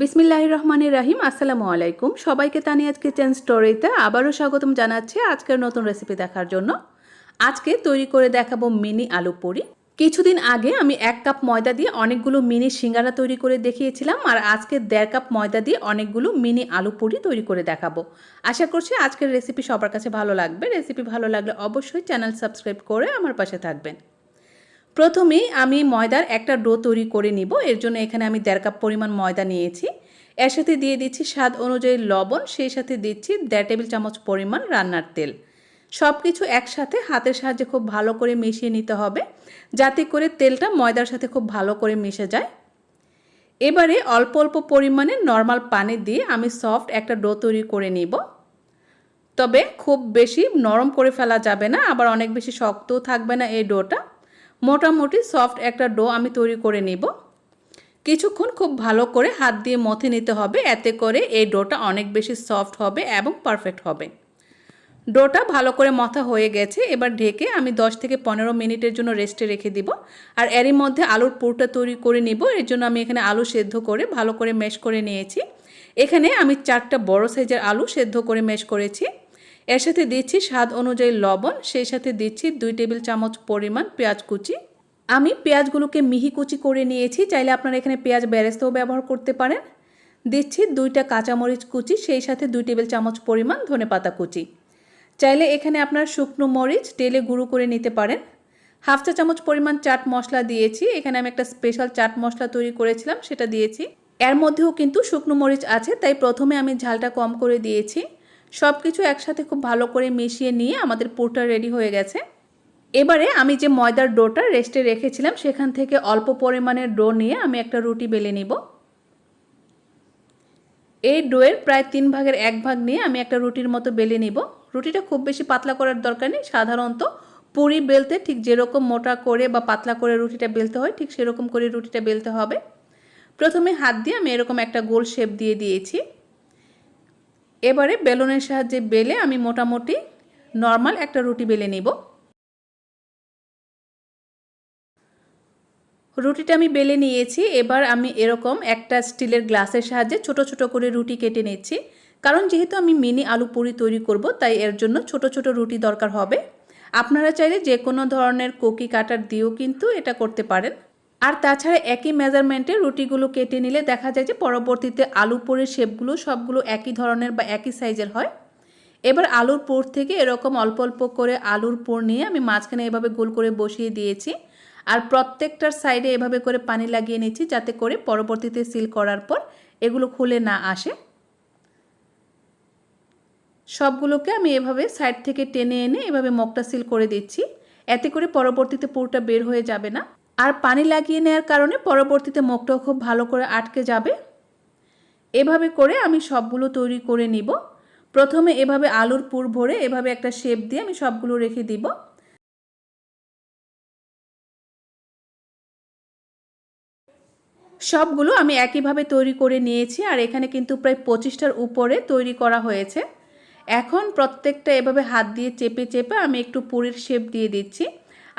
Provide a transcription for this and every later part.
বিসমিল্লাহ রহমানির রাহিম আসসালামু আলাইকুম। সবাইকে তানিয়াজ কিচেন স্টোরিতে আবারও স্বাগতম জানাচ্ছি আজকের নতুন রেসিপি দেখার জন্য। আজকে তৈরি করে দেখাবো মিনি আলু পুরি। কিছুদিন আগে আমি এক কাপ ময়দা দিয়ে অনেকগুলো মিনি সিঙ্গারা তৈরি করে দেখিয়েছিলাম আর আজকে দেড় কাপ ময়দা দিয়ে অনেকগুলো মিনি আলু পুরি তৈরি করে দেখাবো। আশা করছি আজকের রেসিপি সবার কাছে ভালো লাগবে। রেসিপি ভালো লাগলে অবশ্যই চ্যানেল সাবস্ক্রাইব করে আমার পাশে থাকবেন। প্রথমেই আমি ময়দার একটা ডো তৈরি করে নিব। এর জন্য এখানে আমি দেড় কাপ পরিমাণ ময়দা নিয়েছি। এর সাথে দিয়ে দিচ্ছি স্বাদ অনুযায়ী লবণ, সেই সাথে দিচ্ছি দেড় টেবিল চামচ পরিমাণ রান্নার তেল। সব কিছু একসাথে হাতের সাহায্যে খুব ভালো করে মিশিয়ে নিতে হবে, যাতে করে তেলটা ময়দার সাথে খুব ভালো করে মিশে যায়। এবারে অল্প অল্প পরিমাণে নর্মাল পানি দিয়ে আমি সফট একটা ডো তৈরি করে নিব। তবে খুব বেশি নরম করে ফেলা যাবে না, আবার অনেক বেশি শক্তও থাকবে না এই ডোটা। মোটামুটি সফট একটা ডো আমি তৈরি করে নিব। কিছুক্ষণ খুব ভালো করে হাত দিয়ে মথে নিতে হবে, এতে করে এই ডোটা অনেক বেশি সফট হবে এবং পারফেক্ট হবে। ডোটা ভালো করে মথা হয়ে গেছে, এবার ঢেকে আমি 10 থেকে পনেরো মিনিটের জন্য রেস্টে রেখে দিব। আর এরই মধ্যে আলুর পুরটা তৈরি করে নিব, এর জন্য আমি এখানে আলু সেদ্ধ করে ভালো করে মেশ করে নিয়েছি। এখানে আমি চারটা বড় সাইজের আলু সেদ্ধ করে মেশ করেছি। এর সাথে দিচ্ছি স্বাদ অনুযায়ী লবণ, সেই সাথে দিচ্ছি দুই টেবিল চামচ পরিমাণ পেঁয়াজ কুচি। আমি পেঁয়াজগুলোকে মিহি কুচি করে নিয়েছি, চাইলে আপনারা এখানে পেঁয়াজ বেরেস্তাও ব্যবহার করতে পারেন। দিচ্ছি দুইটা কাঁচামরিচ কুচি, সেই সাথে দুই টেবিল চামচ পরিমাণ ধনে পাতা কুচি। চাইলে এখানে আপনার শুকনো মরিচ, তেলে গুঁড়ো করে নিতে পারেন। হাফ চা চামচ পরিমাণ চাট মশলা দিয়েছি, এখানে আমি একটা স্পেশাল চাট মশলা তৈরি করেছিলাম, সেটা দিয়েছি। এর মধ্যেও কিন্তু শুকনো মরিচ আছে, তাই প্রথমে আমি ঝালটা কম করে দিয়েছি। সব কিছু একসাথে খুব ভালো করে মিশিয়ে নিয়ে আমাদের পুরটা রেডি হয়ে গেছে। এবারে আমি যে ময়দার ডোটা রেস্টে রেখেছিলাম, সেখান থেকে অল্প পরিমাণের ডো নিয়ে আমি একটা রুটি বেলে নিব। এই ডোয়ের প্রায় তিন ভাগের এক ভাগ নিয়ে আমি একটা রুটির মতো বেলে নিব। রুটিটা খুব বেশি পাতলা করার দরকার নেই। সাধারণত পুরি বেলতে ঠিক যেরকম মোটা করে বা পাতলা করে রুটিটা বেলতে হয়, ঠিক সেরকম করে রুটিটা বেলতে হবে। প্রথমে হাত দিয়ে আমি এরকম একটা গোল শেপ দিয়ে দিয়েছি। এবারে বেলনের সাহায্যে বেলে আমি মোটামুটি নর্মাল একটা রুটি বেলে নিব। রুটিটা আমি বেলে নিয়েছি। এবার আমি এরকম একটা স্টিলের গ্লাসের সাহায্যে ছোট ছোট করে রুটি কেটে নিচ্ছি। কারণ যেহেতু আমি মিনি আলু পুরি তৈরি করব, তাই এর জন্য ছোট ছোট রুটি দরকার হবে। আপনারা চাইলে যে কোনো ধরনের কোকি কাটার দিয়েও কিন্তু এটা করতে পারেন। আর তাছাড়া একই মেজারমেন্টে রুটিগুলো কেটে নিলে দেখা যায় যে পরবর্তীতে আলু পুরের শেপগুলো সবগুলো একই ধরনের বা একই সাইজের হয়। এবার আলুর পুর থেকে এরকম অল্প অল্প করে আলুর পুর নিয়ে আমি মাঝখানে এভাবে গোল করে বসিয়ে দিয়েছি। আর প্রত্যেকটার সাইডে এভাবে করে পানি লাগিয়ে নিচ্ছি যাতে করে পরবর্তীতে সিল করার পর এগুলো খুলে না আসে। সবগুলোকে আমি এভাবে সাইড থেকে টেনে এনে এভাবে মগটা সিল করে দিচ্ছি। এতে করে পরবর্তীতে পুরটা বের হয়ে যাবে না। আর পানি লাগিয়ে নেওয়ার কারণে পরবর্তীতে মুখটাও খুব ভালো করে আটকে যাবে। এভাবে করে আমি সবগুলো তৈরি করে নিব। প্রথমে এভাবে আলুর পুর ভরে এভাবে একটা শেপ দিয়ে আমি সবগুলো রেখে দিব। সবগুলো আমি একইভাবে তৈরি করে নিয়েছি আর এখানে কিন্তু প্রায় পঁচিশটার উপরে তৈরি করা হয়েছে। এখন প্রত্যেকটা এভাবে হাত দিয়ে চেপে চেপে আমি একটু পুরীর শেপ দিয়ে দিচ্ছি।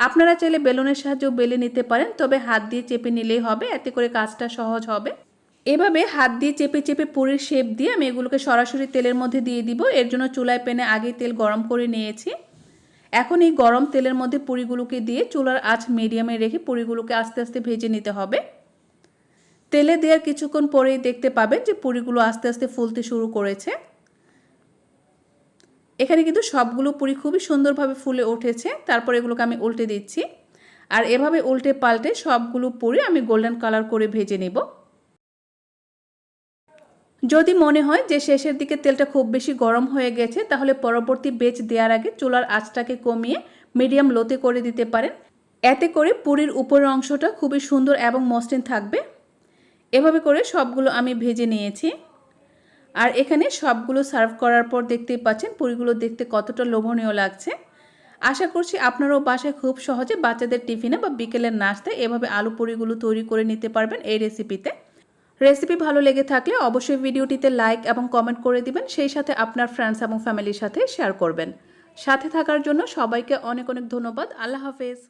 আপনারা চাইলে বেলুনের সাহায্যেও বেলে নিতে পারেন, তবে হাত দিয়ে চেপে নিলেই হবে, এতে করে কাজটা সহজ হবে। এভাবে হাত দিয়ে চেপে চেপে পুরীর শেপ দিয়ে আমি এগুলোকে সরাসরি তেলের মধ্যে দিয়ে দিব। এর জন্য চুলায় পেনে আগেই তেল গরম করে নিয়েছি। এখন এই গরম তেলের মধ্যে পুরিগুলোকে দিয়ে চুলার আঁচ মিডিয়ামে রেখে পুরিগুলোকে আস্তে আস্তে ভেজে নিতে হবে। তেলে দেওয়ার কিছুক্ষণ পরেই দেখতে পাবেন যে পুরিগুলো আস্তে আস্তে ফুলতে শুরু করেছে। এখানে কিন্তু সবগুলো পুরি খুবই সুন্দরভাবে ফুলে উঠেছে। তারপর এগুলোকে আমি উল্টে দিচ্ছি। আর এভাবে উল্টে পাল্টে সবগুলো পুরি আমি গোল্ডেন কালার করে ভেজে নেব। যদি মনে হয় যে শেষের দিকে তেলটা খুব বেশি গরম হয়ে গেছে, তাহলে পরবর্তী বেচ দেওয়ার আগে চুলার আঁচটাকে কমিয়ে মিডিয়াম লোতে করে দিতে পারেন। এতে করে পুরীর উপরের অংশটা খুবই সুন্দর এবং মসৃণ থাকবে। এভাবে করে সবগুলো আমি ভেজে নিয়েছি। আর এখানে সবগুলো সার্ভ করার পর দেখতেই পাচ্ছেন পুরিগুলো দেখতে কতটা লোভনীয় লাগছে। আশা করছি আপনারাও বাসায় খুব সহজে বাচ্চাদের টিফিনে বা বিকেলের নাস্তায় এভাবে আলু পুরিগুলো তৈরি করে নিতে পারবেন এই রেসিপিতে রেসিপি ভালো লেগে থাকলে অবশ্যই ভিডিওটিতে লাইক এবং কমেন্ট করে দিবেন, সেই সাথে আপনার ফ্রেন্ডস এবং ফ্যামিলির সাথে শেয়ার করবেন। সাথে থাকার জন্য সবাইকে অনেক অনেক ধন্যবাদ। আল্লাহ হাফেজ।